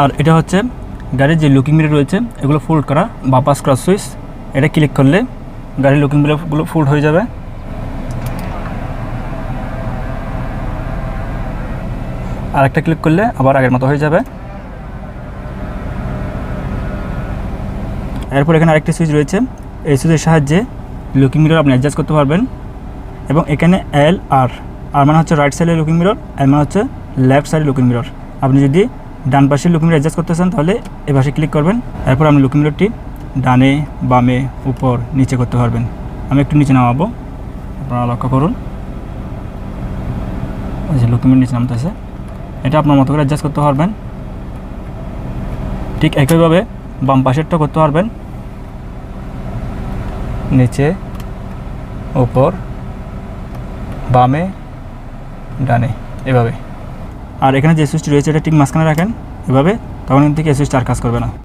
আর এটা হচ্ছে গাড়ির যে লুকিং মিরর রয়েছে, এগুলো ফোল্ড করা বা পাস ক্রস সুইচ এটা ক্লিক করলে গাড়ির লুকিং মিররগুলো ফোল্ড হয়ে যাবে। আর একটা ক্লিক করলে আবার আগের মতো হয়ে যাবে। এরপর এখানে আরেকটি সুইচ রয়েছে, এই সুইচের সাহায্যে লুকিং মিরর আপনি অ্যাডজাস্ট করতে পারবেন। এবং এখানে এল আর আর মানে হচ্ছে রাইট সাইডের লুকিং মিরর এল মানে হচ্ছে লেফট সাইডের লুকিং মিরর আপনি যদি ডান পাশে লুকিং মিরর অ্যাডজাস্ট করতে চান, তাহলে এ পাশে ক্লিক করবেন। এরপর আপনি লুকিং মিররটি ডানে, বামে, উপর, নিচে করতে পারবেন। আমি একটু নিচে নামাবো। আপনারা লক্ষ্য করুন। যে লুকিং মিরর নিচে নামতেছে। এটা আপনার মতো করে অ্যাডজাস্ট করতে পারবেন। ঠিক একইভাবে বাম পাশেরটা করতে পারবেন। নিচে, উপর, বামে, ডানে, এভাবে। আর এখানে যে সুইচটি রয়েছে, এটা ঠিক মাঝখানে রাখেন। এভাবে তখন কিন্তু এই সুইচটা আর কাজ করবে না।